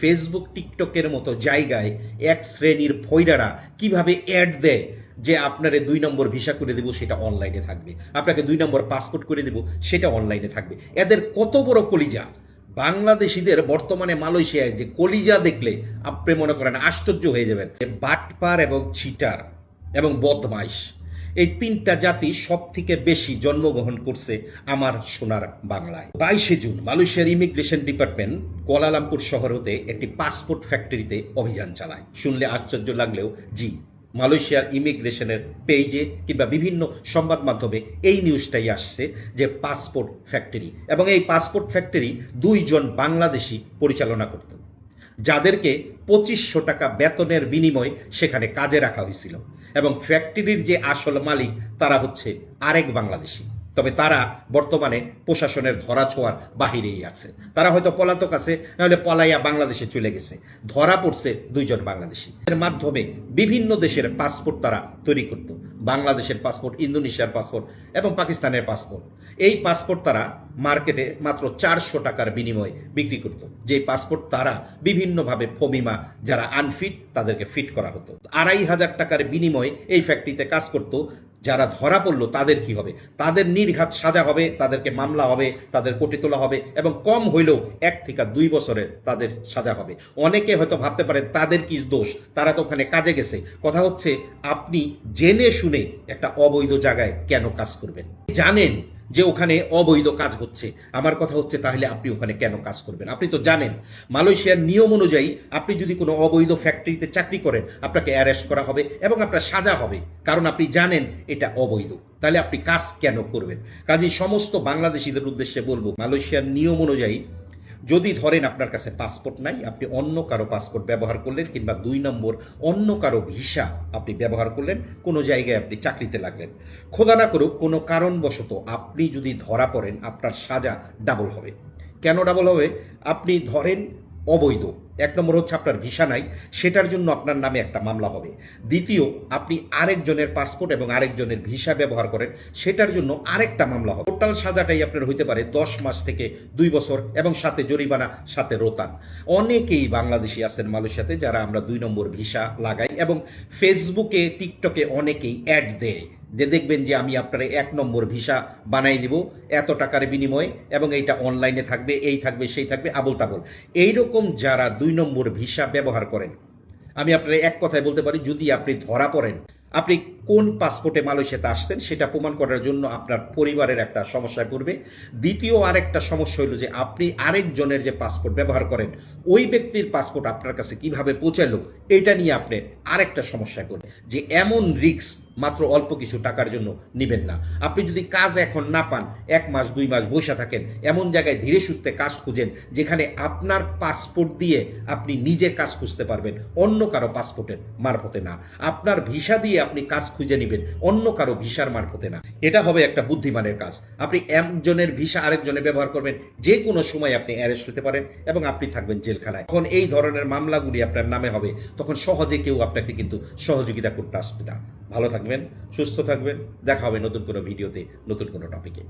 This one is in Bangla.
ফেসবুক টিকটকের মতো জায়গায় এক শ্রেণির ফৈরারা কীভাবে অ্যাড দেয় যে আপনারে দুই নম্বর ভিসা করে দেবো, সেটা অনলাইনে থাকবে। আপনাকে দুই নম্বর পাসপোর্ট করে দেবো, সেটা অনলাইনে থাকবে। এদের কত বড় কলিজা? বাংলাদেশিদের বর্তমানে মালয়েশিয়ায় যে কলিজা দেখলে আপনি মনে করেন আশ্চর্য হয়ে যাবেন। বাটপার এবং ছিটার এবং বদমাইশ। এই তিনটা জাতি সব থেকে বেশি জন্মগ্রহণ করছে আমার সোনার বাংলায়। বাইশে জুন মালয়েশিয়ার ইমিগ্রেশন ডিপার্টমেন্ট কোয়ালালামপুর শহর হতে একটি পাসপোর্ট ফ্যাক্টরিতে অভিযান চালায়। শুনলে আশ্চর্য লাগলেও, জি, মালয়েশিয়ার ইমিগ্রেশনের পেজে কিংবা বিভিন্ন সংবাদ মাধ্যমে এই নিউজটাই আসছে যে পাসপোর্ট ফ্যাক্টরি এবং এই পাসপোর্ট ফ্যাক্টরি দুইজন বাংলাদেশি পরিচালনা করত যাদেরকে পঁচিশশো টাকা বেতনের বিনিময়ে সেখানে কাজে রাখা হয়েছিল। এবং ফ্যাক্টরির যে আসল মালিক, তারা হচ্ছে আরেক বাংলাদেশি। তবে তারা বর্তমানে প্রশাসনের ধরা ছোঁয়ার বাহিরেই আছে। তারা হয়তো পলাতক আছে, নাহলে পলাইয়া বাংলাদেশে চলে গেছে। ধরা পড়ছে দুইজন বাংলাদেশি। এর মাধ্যমে বিভিন্ন দেশের পাসপোর্ট তারা তৈরি করত। বাংলাদেশের পাসপোর্ট ইন্দোনেশিয়ার পাসপোর্ট এবং পাকিস্তানের পাসপোর্ট এই পাসপোর্ট তারা মার্কেটে মাত্র চারশো টাকার বিনিময়ে বিক্রি করত। যে পাসপোর্ট তারা বিভিন্নভাবে ফমিমা, যারা আনফিট তাদেরকে ফিট করা হতো। আড়াই হাজার টাকার বিনিময়ে এই ফ্যাক্টরিতে কাজ করত। যারা ধরা পড়ল, তাদের কি হবে? তাদের নির্ঘাত সাজা হবে, তাদেরকে মামলা হবে, তাদের কোটি তোলা হবে, এবং কম হইলেও এক থেকে দুই বছরের তাদের সাজা হবে। অনেকে হয়তো ভাবতে পারে, তাদের কি দোষ? তারা তো ওখানে কাজে গেছে। কথা হচ্ছে, আপনি জেনে শুনে একটা অবৈধ জায়গায় কেন কাজ করবেন? জানেন যে ওখানে অবৈধ কাজ হচ্ছে। আমার কথা হচ্ছে, তাহলে আপনি ওখানে কেন কাজ করবেন? আপনি তো জানেন, মালয়েশিয়ার নিয়ম অনুযায়ী আপনি যদি কোনো অবৈধ ফ্যাক্টরিতে চাকরি করেন, আপনাকে অ্যারেস্ট করা হবে এবং আপনার সাজা হবে। কারণ আপনি জানেন এটা অবৈধ। তাহলে আপনি কাজ কেন করবেন? কাজেই সমস্ত বাংলাদেশিদের উদ্দেশ্যে বলব, মালয়েশিয়ার নিয়ম অনুযায়ী যদি ধরেন আপনার কাছে পাসপোর্ট নাই, আপনি অন্য কারও পাসপোর্ট ব্যবহার করলেন কিংবা দুই নম্বর অন্য কারও ভিসা আপনি ব্যবহার করলেন, কোনো জায়গায় আপনি চাকরিতে লাগলেন। খোদা না করুক, কোনো কারণবশত আপনি যদি ধরা পড়েন, আপনার সাজা ডাবল হবে। কেন ডাবল হবে? আপনি ধরেন অবৈধ। এক নম্বর হচ্ছে আপনার ভিসা নাই, সেটার জন্য আপনার নামে একটা মামলা হবে। দ্বিতীয়, আপনি আরেকজনের পাসপোর্ট এবং আরেকজনের ভিসা ব্যবহার করেন, সেটার জন্য আরেকটা মামলা হবে। টোটাল সাজাটাই আপনার হইতে পারে দশ মাস থেকে দুই বছর এবং সাথে জরিমানা, সাথে রোতান। অনেকেই বাংলাদেশি আছেন মালয়েশিয়াতে যারা আমরা দুই নম্বর ভিসা লাগাই এবং ফেসবুকে টিকটকে অনেকেই অ্যাড দেয়। যে দেখবেন যে আমি আপনার এক নম্বর ভিসা বানাই দিব, এত টাকার বিনিময়ে, এবং এইটা অনলাইনে থাকবে, এই থাকবে, সেই থাকবে আবল তাবল এইরকম যারা দুই নম্বর ভিসা ব্যবহার করেন, আমি আপনার এক কথায় বলতে পারি, যদি আপনি ধরা পড়েন, আপনি কোন পাসপোর্টে মালয়েশিয়াতে আসছেন, সেটা প্রমাণ করার জন্য আপনার পরিবারের একটা সমস্যায় পড়বে। দ্বিতীয় আরেকটা সমস্যা হলো যে আপনি আরেকজনের যে পাসপোর্ট ব্যবহার করেন, ওই ব্যক্তির পাসপোর্ট আপনার কাছে কীভাবে পৌঁছালো এটা নিয়ে আপনি আরেকটা সমস্যায় পড়বে যে এমন রিস্ক মাত্র অল্প কিছু টাকার জন্য নেবেন না। আপনি যদি কাজ এখন না পান, এক মাস, দুই মাস বসে থাকেন, এমন জায়গায় ধীরে সুস্থে কাজ খুঁজেন, যেখানে আপনার পাসপোর্ট দিয়ে আপনি নিজে কাজ খুঁজতে পারবেন, অন্য কারও পাসপোর্টের মারফতে না। আপনার ভিসা দিয়ে আপনি কাজ খুঁজে নেবেন, অন্য কারও ভিসার মারফতে না। এটা হবে একটা বুদ্ধিমানের কাজ। আপনি একজনের ভিসা আরেকজনের ব্যবহার করবেন, যে কোনো সময় আপনি অ্যারেস্ট হতে পারেন এবং আপনি থাকবেন জেলখানায়। এখন এই ধরনের মামলাগুলি আপনার নামে হবে। তখন সহজে কেউ আপনাকে কিন্তু সহযোগিতা করতে আসবে না। ভালো থাকবেন, সুস্থ থাকবেন, দেখা হবে নতুন কোনো ভিডিওতে, নতুন কোনো টপিকে